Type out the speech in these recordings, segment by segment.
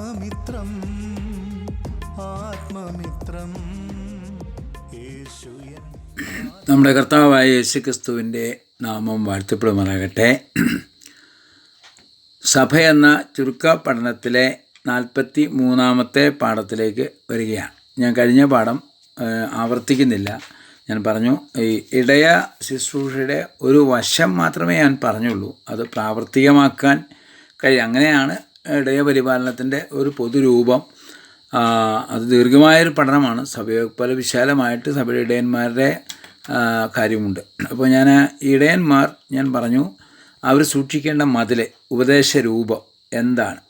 ആത്മമിത്രം ആത്മമിത്രം. നമ്മുടെ കർത്താവായ യേശുക്രിസ്തുവിന്റെ നാമം വാഴ്ത്തപ്പെടുമാറാകട്ടെ. സഭ എന്ന ചുരുക്ക പഠനത്തിലെ നാൽപ്പത്തി മൂന്നാമത്തെ പാഠത്തിലേക്ക് വരികയാണ്. ഞാൻ കഴിഞ്ഞ പാഠം ആവർത്തിക്കുന്നില്ല. ഞാൻ പറഞ്ഞു ഈ ഇടയ ശുശ്രൂഷയുടെ ഒരു വശം മാത്രമേ ഞാൻ പറഞ്ഞുള്ളൂ. അത് പ്രാവർത്തികമാക്കാൻ കഴിയും. അങ്ങനെയാണ് ഇടയ പരിപാലനത്തിന്റെ ഒരു പൊതുരൂപം അത് ദീർഘമായൊരു പഠനമാണ്. സഭയെ പോലെ വിശാലമായിട്ട് സഭയുടെ ഇടയന്മാരുടെ കാര്യമുണ്ട്. അപ്പോൾ ഞാൻ ഇടയന്മാർ ഞാൻ പറഞ്ഞു അവർ സൂക്ഷിക്കേണ്ട മതിൽ ഉപദേശ രൂപം എന്താണ്?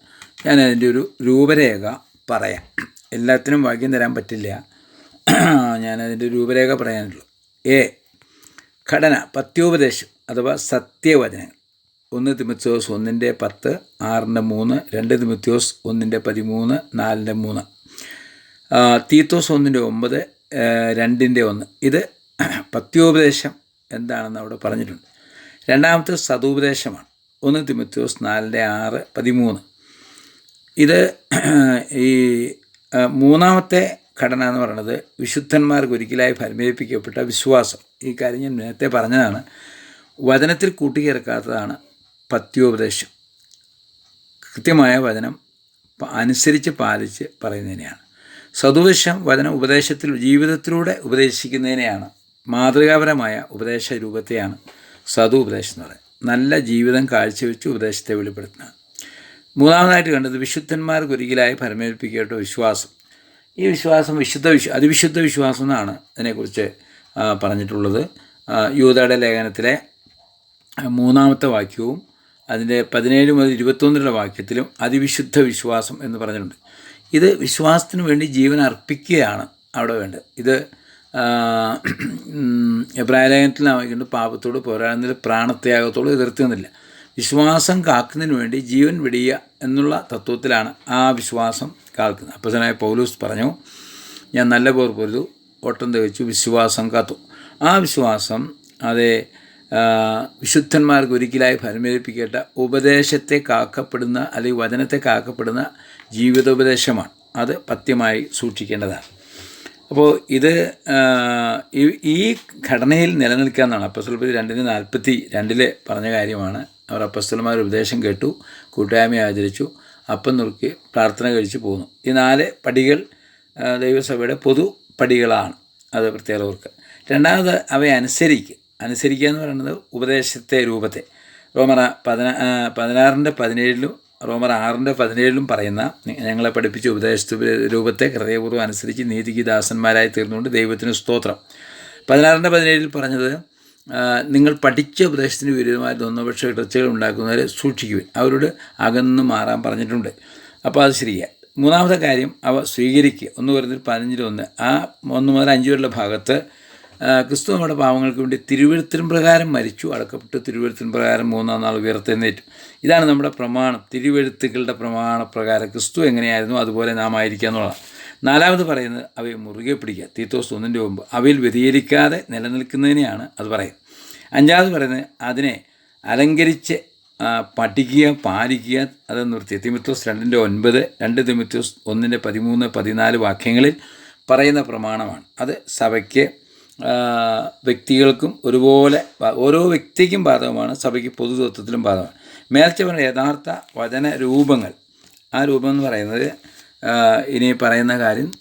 ഞാൻ അതിന്റെ ഒരു രൂപരേഖ പറയാം. എല്ലാത്തിനും വാക്യം തരാൻ പറ്റില്ല. ഞാനതിന്റെ രൂപരേഖ പറയാനുള്ളൂ. എ ഘടന പത്യോപദേശം അഥവാ സത്യവചനങ്ങൾ. ഒന്ന് തിമത്യോസ് ഒന്നിന്റെ പത്ത് ആറിന്റെ മൂന്ന് രണ്ട് തിമത്യോസ് ഒന്നിന്റെ പതിമൂന്ന് നാലിന്റെ മൂന്ന്. തീത്തോസ് ഒന്നിന്റെ ഒമ്പത് രണ്ടിന്റെ ഒന്ന്. ഇത് പത്യോപദേശം എന്താണെന്ന് അവിടെ പറഞ്ഞിട്ടുണ്ട്. രണ്ടാമത്തെ സതുപദേശമാണ്. ഒന്ന് തിമത്യോസ് നാലിന്റെ ആറ് പതിമൂന്ന്. ഇത് ഈ മൂന്നാമത്തെ ഘടന എന്ന് പറയുന്നത് വിശുദ്ധന്മാർക്ക് ഒരിക്കലായി ഫലമേൽപ്പിക്കപ്പെട്ട വിശ്വാസം. ഈ കാര്യം ഞാൻ നേരത്തെ പറഞ്ഞതാണ്. വചനത്തിൽ കൂട്ടിച്ചേർക്കാത്തതാണ് പത്യോപദേശം. കൃത്യമായ വചനം അനുസരിച്ച് പാലിച്ച് പറയുന്നതിനെയാണ്. സതുവശം വചനം ഉപദേശത്തിൽ ജീവിതത്തിലൂടെ ഉപദേശിക്കുന്നതിനെയാണ്. മാതൃകാപരമായ ഉപദേശ രൂപത്തെയാണ് സതു ഉപദേശം എന്ന് പറയുന്നത്. നല്ല ജീവിതം കാഴ്ചവെച്ച് ഉപദേശത്തെ വെളിപ്പെടുത്തുന്നത് മൂന്നാമതായിട്ട് കണ്ടത് വിശുദ്ധന്മാർക്ക് ഒരിക്കലായി ഫലമേൽപ്പിക്കേണ്ട വിശ്വാസം. ഈ വിശ്വാസം വിശുദ്ധ വിശ്വ അതിവിശുദ്ധ വിശ്വാസം എന്നാണ് അതിനെക്കുറിച്ച് പറഞ്ഞിട്ടുള്ളത്. യൂതയുടെ ലേഖനത്തിലെ മൂന്നാമത്തെ വാക്യവും അതിന്റെ പതിനേഴ് മുതൽ ഇരുപത്തൊന്നിലുള്ള വാക്യത്തിലും അതിവിശുദ്ധ വിശ്വാസം എന്ന് പറഞ്ഞിട്ടുണ്ട്. ഇത് വിശ്വാസത്തിന് വേണ്ടി ജീവൻ അർപ്പിക്കുകയാണ് അവിടെ വേണ്ടത്. ഇത് എബ്രാഹിലേഖനത്തിൽ നാം വായിക്കുന്നുണ്ട് പാപത്തോട് പോരാടുന്നതിൽ പ്രാണത്യാഗത്തോട് എതിർത്തുന്നില്ല വിശ്വാസം കാക്കുന്നതിന് വേണ്ടി ജീവൻ വെടിയുക എന്നുള്ള തത്വത്തിലാണ് ആ വിശ്വാസം കാക്കുന്നത്. അപ്പസനായ പൗലൂസ് പറഞ്ഞു ഞാൻ നല്ല പോർ പൊരുതു ഓട്ടം തികച്ചു വിശ്വാസം കാത്തു. ആ വിശ്വാസം അതേ വിശുദ്ധന്മാർക്ക് ഒരിക്കലായി ഫലമേൽപ്പിക്കേണ്ട ഉപദേശത്തെ കാക്കപ്പെടുന്ന അല്ലെങ്കിൽ വചനത്തെ കാക്കപ്പെടുന്ന ജീവിതോപദേശമാണ്. അത് പത്യമായി സൂക്ഷിക്കേണ്ടതാണ്. അപ്പോൾ ഇത് ഈ- ഘടനയിൽ നിലനിൽക്കുക എന്നാണ്. അപ്പസ്തലപ്പതി രണ്ടിന് നാൽപ്പത്തി രണ്ടിലെ പറഞ്ഞ കാര്യമാണ്. അവർ അപ്പസ്തലന്മാർ ഉപദേശം കേട്ടു കൂട്ടായ്മ ആചരിച്ചു അപ്പം നുറുക്കി പ്രാർത്ഥന കഴിച്ച് പോന്നു. ഈ നാല് പടികൾ ദൈവസഭയുടെ പൊതു പടികളാണ്. അത് പ്രത്യേക ഓർക്കുക. രണ്ടാമത് അവയെ അനുസരിക്കുക എന്ന് പറയുന്നത് ഉപദേശത്തെ രൂപത്തെ. റോമർ പതിനാ പതിനാറിന്റെ പതിനേഴിലും റോമർ ആറിന്റെ പതിനേഴിലും പറയുന്ന "നി- ഞങ്ങളെ പഠിപ്പിച്ച ഉപദേശ രൂപത്തെ ഹൃദയപൂർവം അനുസരിച്ച് നീതിക്ക് ദാസന്മാരായി തീർന്നുകൊണ്ട് ദൈവത്തിന് സ്തോത്രം. പതിനാറിന്റെ പതിനേഴിൽ പറഞ്ഞത് നിങ്ങൾ പഠിച്ച ഉപദേശത്തിന് വിരുദ്ധമായ ദൊന്നപക്ഷ ഇടർച്ചകൾ ഉണ്ടാക്കുന്നവരെ സൂക്ഷിക്കുവിൻ. അവരോട് അകന്നു മാറാൻ പറഞ്ഞിട്ടുണ്ട്. അപ്പോൾ അത് ശരിയാണ് മൂന്നാമത്തെ കാര്യം അവ സ്വീകരിക്കുക. ഒന്ന് പറയുന്നത് പതിനഞ്ചിലൊന്ന്. ആ ഒന്ന് മുതൽ അഞ്ച് വരെയുള്ള ഭാഗത്ത് ക്രിസ്തു നമ്മുടെ പാവങ്ങൾക്ക് വേണ്ടി തിരുവഴുത്തിൻ പ്രകാരം മരിച്ചു. അടക്കപ്പെട്ടു തിരുവഴുത്തിൻ പ്രകാരം മൂന്നാം നാൾ ഉയർത്തെന്നേറ്റു ഇതാണ് നമ്മുടെ പ്രമാണം. തിരുവഴുത്തുക്കളുടെ പ്രമാണ പ്രകാരം ക്രിസ്തു എങ്ങനെയായിരുന്നു അതുപോലെ നാം ആയിരിക്കുക എന്നുള്ളതാണ്. നാലാമത് പറയുന്നത് അവയെ മുറുകെ പിടിക്കുക. തീത്തോസ് ഒന്നിന്റെ മുമ്പ് അവയിൽ വ്യതിചരിക്കാതെ നിലനിൽക്കുന്നതിനെയാണ് അത് പറയുന്നത്. അഞ്ചാമത് പറയുന്നത് അതിനെ അലങ്കരിച്ച് പഠിക്കുക പാലിക്കുക. അത് നിർത്തി. തിമിത്തോസ് രണ്ടിന്റെ ഒൻപത് രണ്ട് തിമിത്തോസ് ഒന്നിന്റെ പതിമൂന്ന് പതിനാല് വാക്യങ്ങളിൽ പറയുന്ന പ്രമാണമാണ്. അത് സഭയ്ക്ക് വ്യക്തികൾക്കും ഒരുപോലെ ഓരോ വ്യക്തിക്കും ബാധകമാണ് സഭയ്ക്ക് പൊതുതത്വത്തിലും ബാധകമാണ്. മേൽച്ച പറഞ്ഞ യഥാർത്ഥ വചന രൂപങ്ങൾ ആ രൂപം എന്ന് പറയുന്നത് ഇനി പറയുന്ന കാര്യം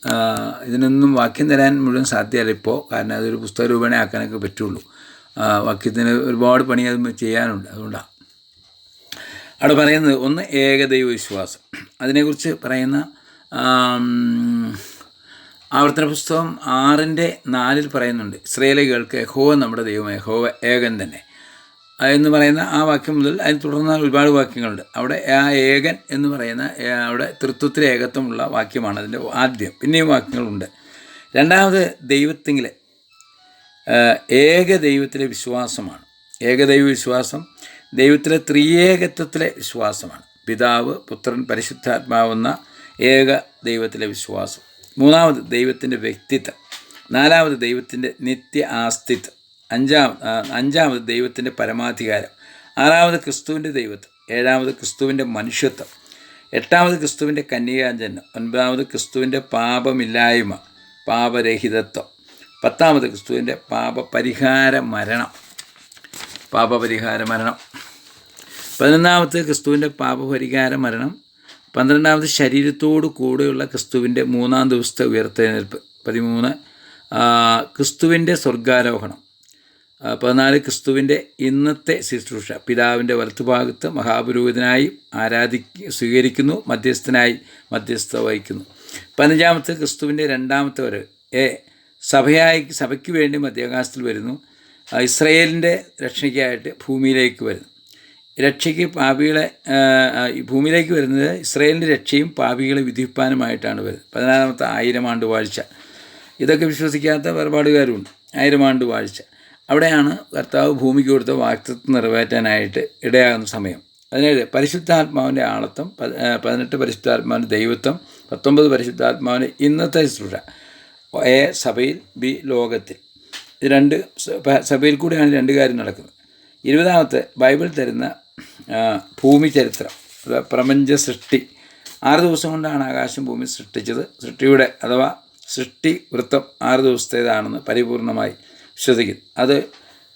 ഇതിനൊന്നും വാക്യം തരാൻ മുഴുവൻ സാധ്യമല്ല ഇപ്പോൾ കാരണം അതൊരു പുസ്തക രൂപേണ ആക്കാനൊക്കെ പറ്റുള്ളൂ. വാക്യത്തിന് ഒരുപാട് പണി അത് ചെയ്യാനുണ്ട് അതുകൊണ്ടാണ് അവിടെ പറയുന്നത് ഒന്ന് ഏകദൈവ വിശ്വാസം അതിനെക്കുറിച്ച് പറയുന്ന ആവർത്തന പുസ്തകം ആറിന്റെ നാലിൽ പറയുന്നുണ്ട് ഇസ്രയേലികൾക്ക് യഹോവ നമ്മുടെ ദൈവം യഹോവ ഏകൻ തന്നെ. എന്ന് പറയുന്ന ആ വാക്യം മുതൽ അതിന് തുടർന്ന് ഒരുപാട് വാക്യങ്ങളുണ്ട്. അവിടെ ആ ഏകൻ എന്ന് പറയുന്ന അവിടെ തൃത്വത്തിലെ ഏകത്വമുള്ള വാക്യമാണ് അതിന്റെ ആദ്യം. പിന്നെയും വാക്യങ്ങളുണ്ട്. രണ്ടാമത് ദൈവത്തെങ്കിലെ ഏക ദൈവത്തിലെ വിശ്വാസമാണ്. ഏകദൈവ വിശ്വാസം ദൈവത്തിലെ ത്രിയേകത്വത്തിലെ വിശ്വാസമാണ്. പിതാവ് പുത്രൻ പരിശുദ്ധാത്മാവെന്ന ഏക ദൈവത്തിലെ വിശ്വാസം. മൂന്നാമത് ദൈവത്തിന്റെ വ്യക്തിത്വം. നാലാമത് ദൈവത്തിന്റെ നിത്യ ആസ്തിത്വം. അഞ്ചാം അഞ്ചാമത് ദൈവത്തിന്റെ പരമാധികാരം. ആറാമത് ക്രിസ്തുവിന്റെ ദൈവത്വം. ഏഴാമത് ക്രിസ്തുവിന്റെ മനുഷ്യത്വം. എട്ടാമത് ക്രിസ്തുവിന്റെ കന്യകാജന്യം ഒൻപതാമത് ക്രിസ്തുവിന്റെ പാപമില്ലായ്മ പാപരഹിതത്വം. പത്താമത് ക്രിസ്തുവിന്റെ പാപപരിഹാര മരണം. പാപപരിഹാര മരണം. പതിനൊന്നാമത് ക്രിസ്തുവിന്റെ പാപപരിഹാര മരണം. പന്ത്രണ്ടാമത് ശരീരത്തോടു കൂടെയുള്ള ക്രിസ്തുവിന്റെ മൂന്നാം ദിവസത്തെ ഉയർത്തെഴുന്നേൽപ്പ്. പതിമൂന്ന് ക്രിസ്തുവിന്റെ സ്വർഗാരോഹണം. പതിനാല് ക്രിസ്തുവിന്റെ ഇന്നത്തെ ശുശ്രൂഷ. പിതാവിന്റെ വലത്തുഭാഗത്ത് മഹാപുരോഹിതനായി ആരാധി സ്വീകരിക്കുന്നു മധ്യസ്ഥനായി മധ്യസ്ഥ വഹിക്കുന്നു. പതിനഞ്ചാമത്തെ ക്രിസ്തുവിന്റെ രണ്ടാമത്തെ വരവ്. എ സഭയായി സഭയ്ക്ക് വേണ്ടി മധ്യാകാശത്തിൽ വരുന്നു. ഇസ്രയേലിന്റെ രക്ഷയ്ക്കായിട്ട് ഭൂമിയിലേക്ക് വരുന്നു. രക്ഷയ്ക്ക് പാപികളെ ഭൂമിയിലേക്ക് വരുന്നത് ഇസ്രയേലിന്റെ രക്ഷയും പാപികളെ വിധിപ്പാനുമായിട്ടാണ് വരുന്നത്. പതിനാറാമത്തെ ആയിരം ആണ്ട് വാഴ്ച. ഇതൊക്കെ വിശ്വസിക്കാത്ത വേർപാടുകാരുണ്ട് ആയിരം ആണ്ട് വാഴ്ച. അവിടെയാണ് കർത്താവ് ഭൂമിക്ക് കൊടുത്ത വാക്തത്വം നിറവേറ്റാനായിട്ട് ഇടയാകുന്ന സമയം. പതിനേഴ് പരിശുദ്ധാത്മാവിന്റെ ആളത്വം പതിനെട്ട് പരിശുദ്ധാത്മാവിന്റെ ദൈവത്വം പത്തൊമ്പത് പരിശുദ്ധാത്മാവിന്റെ ഇന്നത്തെ ശുശ്രൂഷ എ സഭയിൽ ബി ലോകത്തിൽ. ഇത് രണ്ട് സഭയിൽ കൂടെയാണ് രണ്ട് കാര്യം നടക്കുന്നത്. ഇരുപതാമത്തെ ബൈബിൾ തരുന്ന ഭൂമി ചരിത്രം പ്രപഞ്ച സൃഷ്ടി. ആറ് ദിവസം കൊണ്ടാണ് ആകാശം ഭൂമി സൃഷ്ടിച്ചത്. സൃഷ്ടിയുടെ അഥവാ സൃഷ്ടി വൃത്തം ആറ് ദിവസത്തേതാണെന്ന് പരിപൂർണമായി വിശ്വസിക്കുന്നു. അത്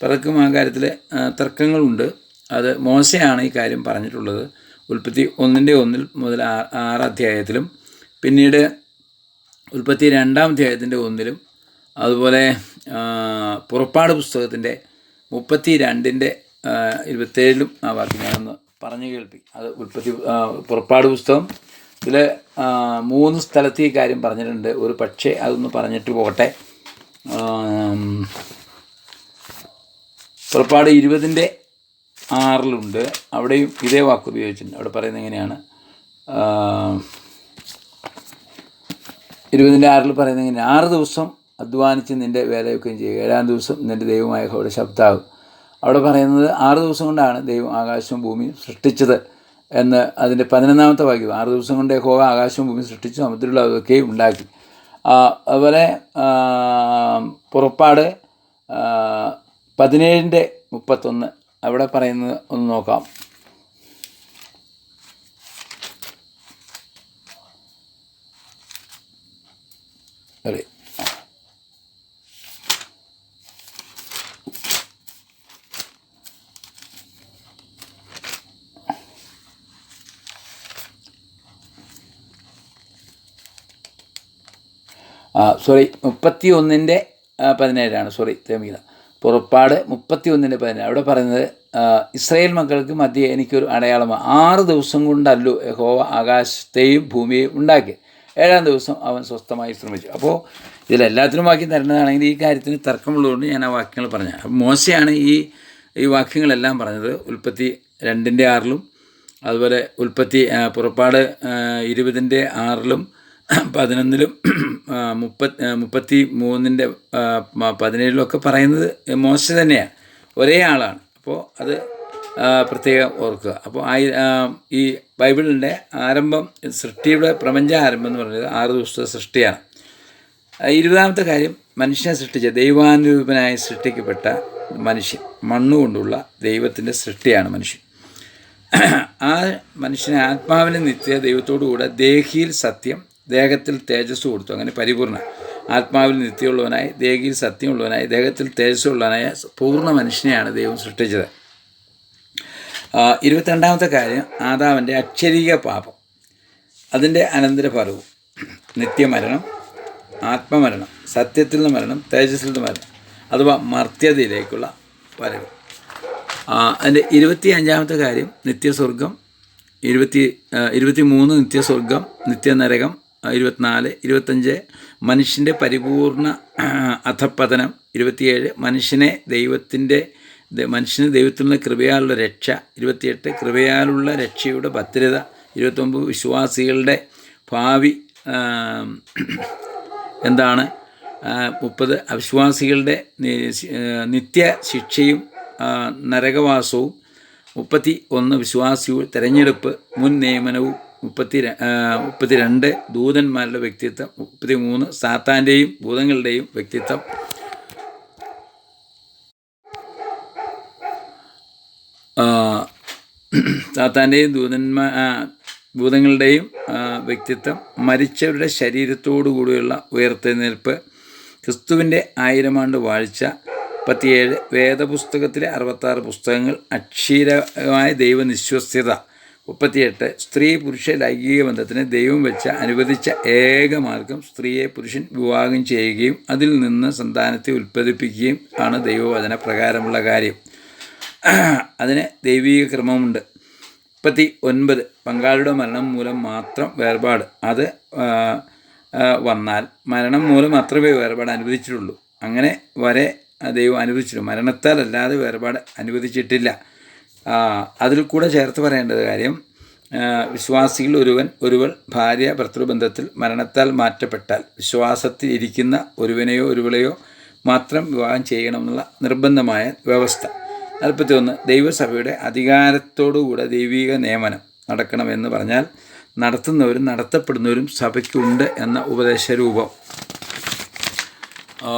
പിറക്കും ആ കാര്യത്തിൽ തർക്കങ്ങളുണ്ട്. അത് മോശയാണ് ഈ കാര്യം പറഞ്ഞിട്ടുള്ളത്. ഉൽപ്പത്തി ഒന്നിന്റെ ഒന്നിൽ മുതൽ ആറ് അധ്യായത്തിലും പിന്നീട് ഉൽപ്പത്തി രണ്ടാം അധ്യായത്തിന്റെ ഒന്നിലും അതുപോലെ പുറപ്പാട് പുസ്തകത്തിന്റെ മുപ്പത്തി രണ്ടിന്റെ ഇരുപത്തേഴിലും ആ വാക്ക് ഞാനൊന്ന് പറഞ്ഞു കേൾപ്പിക്കും അത് ഉൽപ്പത്തി പുറപ്പാട് പുസ്തകം. ഇതിൽ മൂന്ന് സ്ഥലത്ത് ഈ കാര്യം പറഞ്ഞിട്ടുണ്ട്. ഒരു പക്ഷേ അതൊന്ന് പറഞ്ഞിട്ട് പോകട്ടെ. പുറപ്പാട് ഇരുപതിന്റെ ആറിലുണ്ട്. അവിടെയും ഇതേ വാക്ക് ഉപയോഗിച്ചിട്ടുണ്ട്. അവിടെ പറയുന്നത് എങ്ങനെയാണ്? ഇരുപതിന്റെ ആറിൽ പറയുന്നത് ഇങ്ങനെ ആറ് ദിവസം അധ്വാനിച്ച് നിന്റെ വേലയൊക്കെയും ചെയ്യുക ഏഴാം ദിവസം നിന്റെ ദൈവമായ അവിടെ ശബ്ദാകും അവിടെ പറയുന്നത് ആറ് ദിവസം കൊണ്ടാണ് ദൈവം ആകാശവും ഭൂമിയും സൃഷ്ടിച്ചത് എന്ന് അതിന്റെ പതിനൊന്നാമത്തെ വാക്യം. ആറ് ദിവസം കൊണ്ട് യഹോവ ആകാശവും ഭൂമിയും സൃഷ്ടിച്ചു സമുദ്രമുള്ള അതൊക്കെ ഉണ്ടാക്കി. അതുപോലെ പുറപ്പാട് പതിനേഴിന്റെ മുപ്പത്തൊന്ന്. അവിടെ പറയുന്നത് ഒന്ന് നോക്കാം അതെ ആ സോറി മുപ്പത്തി ഒന്നിന്റെ പതിനേഴാണ്. സോറി തേമീല പുറപ്പാട് മുപ്പത്തി ഒന്നിന്റെ പതിനേഴ്. അവിടെ പറയുന്നത് ഇസ്രയേൽ മക്കൾക്ക് മധ്യേ എനിക്കൊരു അടയാളമാണ്. ആറ് ദിവസം കൊണ്ടല്ലോ യഹോവ ആകാശത്തെയും ഭൂമിയെയും ഉണ്ടാക്കി ഏഴാം ദിവസം അവൻ സ്വസ്ഥമായി ശ്രമിച്ചു. അപ്പോൾ ഇതിലെല്ലാത്തിനും വാക്യം തരേണ്ടതാണെങ്കിൽ ഈ കാര്യത്തിന് തർക്കമുള്ളതുകൊണ്ട് ഞാൻ ആ വാക്യങ്ങൾ പറഞ്ഞു അപ്പോൾ മോശയാണ് ഈ ഈ വാക്യങ്ങളെല്ലാം പറഞ്ഞത്. ഉൽപ്പത്തി രണ്ടിന്റെ ആറിലും അതുപോലെ ഉൽപ്പത്തി പുറപ്പാട് ഇരുപതിന്റെ ആറിലും പതിനൊന്നിലും മുപ്പത്തി മുപ്പത്തി മൂന്നിന്റെ പതിനേഴിലൊക്കെ പറയുന്നത് മോശ തന്നെയാണ് ഒരേ ആളാണ്. അപ്പോൾ അത് പ്രത്യേകം ഓർക്കുക. അപ്പോൾ ആയി ഈ ബൈബിളിന്റെ ആരംഭം സൃഷ്ടിയുടെ പ്രപഞ്ച ആരംഭം എന്ന് പറയുന്നത് ആറ് ദിവസത്തെ സൃഷ്ടിയാണ്. ഇരുപതാമത്തെ കാര്യം മനുഷ്യനെ സൃഷ്ടിച്ച ദൈവാനുരൂപനായി സൃഷ്ടിക്കപ്പെട്ട മനുഷ്യൻ മണ്ണുകൊണ്ടുള്ള ദൈവത്തിന്റെ സൃഷ്ടിയാണ് മനുഷ്യൻ. ആ മനുഷ്യനെ ആത്മാവിനെ നിത്യ ദൈവത്തോടു കൂടെ ദേഹിയിൽ സത്യം ദേഹത്തിൽ തേജസ് കൊടുത്തു. അങ്ങനെ പരിപൂർണ. ആത്മാവിൽ നിത്യമുള്ളവനായി ദേഹിയിൽ സത്യമുള്ളവനായി ദേഹത്തിൽ തേജസ്സുള്ളവനായ പൂർണ മനുഷ്യനെയാണ് ദൈവം സൃഷ്ടിച്ചത്. ഇരുപത്തിരണ്ടാമത്തെ കാര്യം ആദാവിന്റെ അക്ഷരീക പാപം. അതിന്റെ അനന്തരഫലവും. നിത്യമരണം ആത്മമരണം സത്യത്തിൽ നിന്ന് മരണം തേജസ്സിൽ നിന്ന് മരണം അഥവാ മർത്യതയിലേക്കുള്ള വരവ്. അതിന്റെ ഇരുപത്തി അഞ്ചാമത്തെ കാര്യം നിത്യസ്വർഗം ഇരുപത്തി ഇരുപത്തി മൂന്ന് നിത്യസ്വർഗം നിത്യനരകം ഇരുപത്തിനാല് ഇരുപത്തഞ്ച് മനുഷ്യന്റെ പരിപൂർണ അധപ്പതനം ഇരുപത്തിയേഴ് മനുഷ്യനെ ദൈവത്തിന്റെ മനുഷ്യന് ദൈവത്തിൽ നിന്ന് കൃപയാലുള്ള രക്ഷ. ഇരുപത്തിയെട്ട് കൃപയാലുള്ള രക്ഷയുടെ ഭദ്രത. ഇരുപത്തൊമ്പത് വിശ്വാസികളുടെ ഭാവി എന്താണ്? മുപ്പത് അവിശ്വാസികളുടെ നിത്യ ശിക്ഷയും നരകവാസവും. മുപ്പത്തി ഒന്ന് വിശ്വാസിയുടെ തെരഞ്ഞെടുപ്പ് മുൻ നിയമനവും. മുപ്പത്തി മുപ്പത്തി രണ്ട് ദൂതന്മാരുടെ വ്യക്തിത്വം മുപ്പത്തി മൂന്ന് സാത്താന്റെയും ഭൂതങ്ങളുടെയും വ്യക്തിത്വം. സാത്താന്റെയും ദൂതന്മാ ഭൂതങ്ങളുടെയും വ്യക്തിത്വം മരിച്ചവരുടെ ശരീരത്തോടു കൂടിയുള്ള ഉയർത്തെഴുന്നേൽപ്പ് ക്രിസ്തുവിന്റെ ആയിരം ആണ്ട് വാഴ്ച മുപ്പത്തിയേഴ് വേദപുസ്തകത്തിലെ അറുപത്താറ് പുസ്തകങ്ങൾ അക്ഷീരമായ ദൈവനിശ്വസ്യത മുപ്പത്തിയെട്ട് സ്ത്രീ പുരുഷ ലൈംഗിക ബന്ധത്തിന് ദൈവം വെച്ച അനുവദിച്ച ഏക മാർഗം സ്ത്രീയെ പുരുഷൻ വിവാഹം ചെയ്യുകയും അതിൽ നിന്ന് സന്താനത്തെ ഉൽപ്പാദിപ്പിക്കുകയും ആണ് ദൈവവചന പ്രകാരമുള്ള കാര്യം. അതിന് ദൈവീക ക്രമമുണ്ട്. മുപ്പത്തി ഒൻപത് പങ്കാളിയുടെ മരണം മൂലം മാത്രം വേർപാട്. അത് വന്നാൽ മരണം മൂലം മാത്രമേ വേർപാട് അനുവദിച്ചിട്ടുള്ളൂ. അങ്ങനെ വരെ ദൈവം അനുവദിച്ചിട്ടുള്ളൂ മരണത്താൽ അല്ലാതെ വേർപാട് അനുവദിച്ചിട്ടില്ല. അതിൽ കൂടെ ചേർത്ത് പറയേണ്ടത് കാര്യം വിശ്വാസിയിൽ ഒരുവൻ ഒരുവൾ ഭാര്യ ഭർത്തൃബന്ധത്തിൽ മരണത്താൽ മാറ്റപ്പെട്ടാൽ വിശ്വാസത്തിൽ ഇരിക്കുന്ന ഒരുവനെയോ ഒരുവളെയോ മാത്രം വിവാഹം ചെയ്യണമെന്നുള്ള നിർബന്ധമായ വ്യവസ്ഥ. നാൽപ്പത്തി ഒന്ന് ദൈവസഭയുടെ അധികാരത്തോടുകൂടെ ദൈവിക നിയമനം നടക്കണമെന്ന് പറഞ്ഞാൽ നടത്തുന്നവരും നടത്തപ്പെടുന്നവരും സഭയ്ക്കുണ്ട് എന്ന ഉപദേശരൂപം ആ,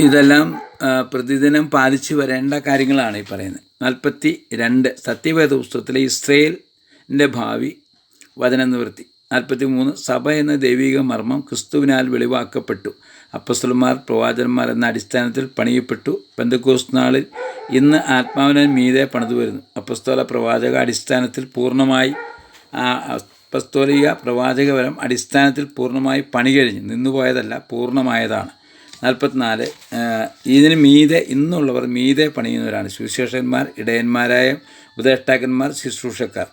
ഇതെല്ലാം പ്രതിദിനം പാലിച്ചു വരേണ്ട കാര്യങ്ങളാണ് ഈ പറയുന്നത്. നാൽപ്പത്തി രണ്ട് സത്യവേദ പുസ്തകത്തിലെ ഇസ്രയേലിന്റെ ഭാവി വചന നിവൃത്തി നാൽപ്പത്തി മൂന്ന് സഭ എന്ന ദൈവിക മർമ്മം ക്രിസ്തുവിനാൽ വെളിവാക്കപ്പെട്ടു. അപ്പസ്വലന്മാർ പ്രവാചകന്മാർ എന്ന അടിസ്ഥാനത്തിൽ പണിയപ്പെട്ടു. പെന്തക്കോസ് നാളിൽ ഇന്ന് ആത്മാവിനെ മീതെ പണിതു വരുന്നു. അപ്പസ്തോല പ്രവാചക അടിസ്ഥാനത്തിൽ പൂർണമായി അപ്പസ്തോലിക പ്രവാചകപരം അടിസ്ഥാനത്തിൽ പൂർണമായി പണി കഴിഞ്ഞു. നിന്നുപോയതല്ല പൂർണമായതാണ്. നാൽപ്പത്തിനാല് ഇതിന് മീതെ ഇന്നുള്ളവർ മീതെ പണിയുന്നവരാണ്. സുവിശേഷന്മാർ ഇടയന്മാരായ ഉപദേഷ്ടാക്കന്മാർ ശുശ്രൂഷക്കാർ.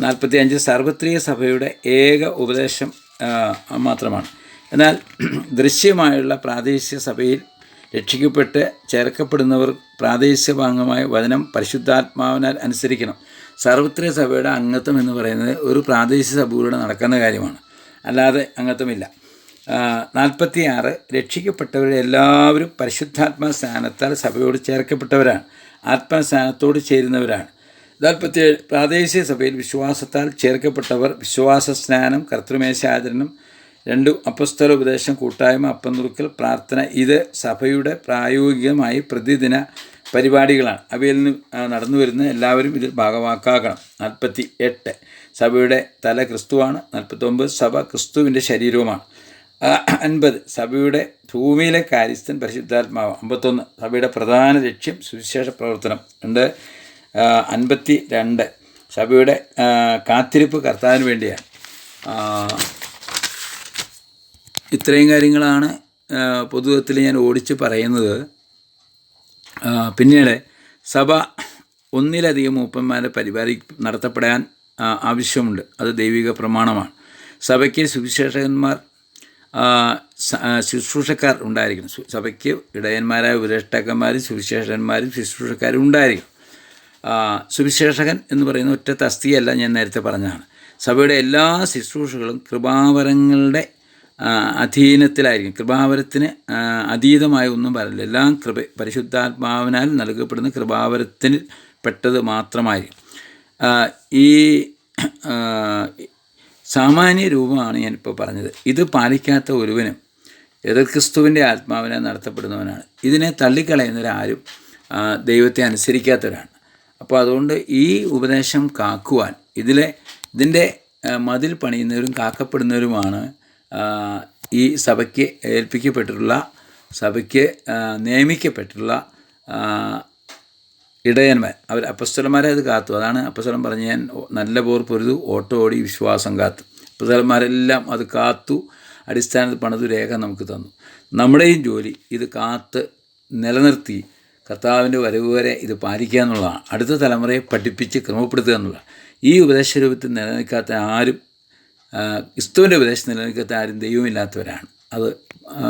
നാൽപ്പത്തി അഞ്ച് സാർവത്രിക സഭയുടെ ഏക ഉപദേശം മാത്രമാണ്. എന്നാൽ ദൃശ്യമായുള്ള പ്രാദേശിക സഭയിൽ രക്ഷിക്കപ്പെട്ട് ചേർക്കപ്പെടുന്നവർ പ്രാദേശിക ഭാഗമായ വചനം പരിശുദ്ധാത്മാവിനാൽ അനുസരിക്കണം. സാർവത്രിക സഭയുടെ അംഗത്വം എന്ന് പറയുന്നത് ഒരു പ്രാദേശിക സഭയിലൂടെ നടക്കുന്ന കാര്യമാണ്. അല്ലാതെ അംഗത്വമില്ല. നാൽപ്പത്തി ആറ് രക്ഷിക്കപ്പെട്ടവരുടെ എല്ലാവരും പരിശുദ്ധാത്മാ സ്നാനത്താൽ സഭയോട് ചേർക്കപ്പെട്ടവരാണ്. ആത്മസ്നാനത്തോട് ചേരുന്നവരാണ്. നാൽപ്പത്തിയേഴ് പ്രാദേശിക സഭയിൽ വിശ്വാസത്താൽ ചേർക്കപ്പെട്ടവർ വിശ്വാസ സ്നാനം കർത്തൃമേശാചരണം രണ്ടു അപ്പസ്തല ഉപദേശം കൂട്ടായ്മ അപ്പനുറുക്കൽ പ്രാർത്ഥന ഇത് സഭയുടെ പ്രായോഗികമായി പ്രതിദിന പരിപാടികളാണ്. അവയിൽ നിന്ന് നടന്നു വരുന്ന എല്ലാവരും ഇതിൽ ഭാഗവാക്കാകണം. നാൽപ്പത്തി എട്ട് സഭയുടെ തല ക്രിസ്തുവാണ് നാൽപ്പത്തൊമ്പത് സഭ ക്രിസ്തുവിന്റെ ശരീരവുമാണ്. അൻപത്. സഭയുടെ ഭൂമിയിലെ കാര്യസ്ഥൻ പരിശുദ്ധാത്മാവ്. അമ്പത്തൊന്ന് സഭയുടെ പ്രധാന ലക്ഷ്യം സുവിശേഷ പ്രവർത്തനം. ഉണ്ട് അൻപത്തി രണ്ട് സഭയുടെ കാത്തിരിപ്പ് കർത്താവിന് വേണ്ടിയാണ്. ഇത്രയും കാര്യങ്ങളാണ് പൊതുവത്തിൽ ഞാൻ ഓടിച്ച് പറയുന്നത്. പിന്നീട് സഭ ഒന്നിലധികം മൂപ്പന്മാരെ പരിപാലി നടത്തപ്പെടാൻ ആവശ്യമുണ്ട്. അത് ദൈവിക പ്രമാണമാണ്. സഭയ്ക്ക് സുവിശേഷകന്മാർ ശുശ്രൂഷക്കാർ ഉണ്ടായിരിക്കണം. സഭയ്ക്ക് ഇടയന്മാരായ ഉപദേഷ്ടാക്കന്മാരും സുവിശേഷകന്മാരും ശുശ്രൂഷക്കാരും ഉണ്ടായിരിക്കും സുവിശേഷകൻ എന്ന് പറയുന്ന ഒറ്റ തസ്തിയല്ല ഞാൻ നേരത്തെ പറഞ്ഞതാണ്. സഭയുടെ എല്ലാ ശുശ്രൂഷകളും കൃപാവരങ്ങളുടെ അധീനത്തിലായിരിക്കും. കൃപാവരത്തിന് അതീതമായ ഒന്നും പറയില്ല എല്ലാം കൃപ പരിശുദ്ധാത്മാവിനാൽ നൽകപ്പെടുന്ന കൃപാവരത്തിന് പെട്ടത് മാത്രമായിരിക്കും. ഈ സാമാന്യ രൂപമാണ് ഞാനിപ്പോൾ പറഞ്ഞത്. ഇത് പാലിക്കാത്ത ഒരുവനും എതിർ ക്രിസ്തുവിന്റെ ആത്മാവിനെ നടത്തപ്പെടുന്നവനാണ്. ഇതിനെ തള്ളിക്കളയുന്നവരാരും ദൈവത്തെ അനുസരിക്കാത്തവരാണ്. അപ്പോൾ അതുകൊണ്ട് ഈ ഉപദേശം കാക്കുവാൻ ഇതിലെ ഇതിന്റെ മതിൽ പണിയുന്നവരും കാക്കപ്പെടുന്നവരുമാണ് ഈ സഭയ്ക്ക് ഏൽപ്പിക്കപ്പെട്ടിട്ടുള്ള സഭയ്ക്ക് നിയമിക്കപ്പെട്ടിട്ടുള്ള ഇടയന്മാർ. അവർ അപ്പസ്തലന്മാരെ അത് കാത്തു. അതാണ് അപ്പസ്തലം പറഞ്ഞ് ഞാൻ നല്ല പോർ പൊരുതു ഓട്ടോടി വിശ്വാസം കാത്തു. അപ്പസ്തലന്മാരെല്ലാം അത് കാത്തു. അടിസ്ഥാനത്തിൽ പണിതു രേഖ നമുക്ക് തന്നു. നമ്മുടെയും ജോലി ഇത് കാത്ത് നിലനിർത്തി കർത്താവിന്റെ വരവ് വരെ ഇത് പാലിക്കുക എന്നുള്ളതാണ്. അടുത്ത തലമുറയെ പഠിപ്പിച്ച് ക്രമപ്പെടുത്തുക എന്നുള്ളതാണ്. ഈ ഉപദേശരൂപത്തിൽ നിലനിൽക്കാത്ത ആരും ക്രിസ്തുവിന്റെ ഉപദേശം നിലനിൽക്കാത്ത ആരും ദൈവമില്ലാത്തവരാണ്. അത്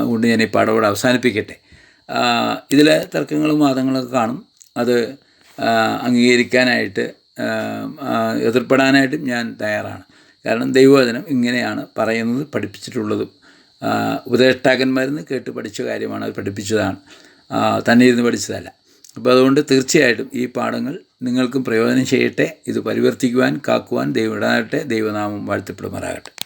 കൊണ്ട് ഞാൻ ഈ പാടവോടെ അവസാനിപ്പിക്കട്ടെ. ഇതിലെ തർക്കങ്ങളും വാദങ്ങളൊക്കെ കാണും. അത് അംഗീകരിക്കാനായിട്ട് എതിർപ്പെടാനായിട്ടും ഞാൻ തയ്യാറാണ്. കാരണം ദൈവവചനം ഇങ്ങനെയാണ് പറയുന്നത് പഠിപ്പിച്ചിട്ടുള്ളതും. നിന്ന് കേട്ട് പഠിച്ച കാര്യമാണ് അത് പഠിപ്പിച്ചതാണ്. തന്നെ ഇരുന്ന് പഠിച്ചതല്ല. അപ്പോൾ അതുകൊണ്ട് തീർച്ചയായിട്ടും ഈ പാഠങ്ങൾ നിങ്ങൾക്കും പ്രയോജനം ചെയ്യട്ടെ ഇത് പരിവർത്തിക്കുവാൻ കാക്കുവാൻ ദൈവം ഇടാനാകട്ടെ ദൈവനാമം വാഴ്ത്തപ്പെടുമാറാകട്ടെ.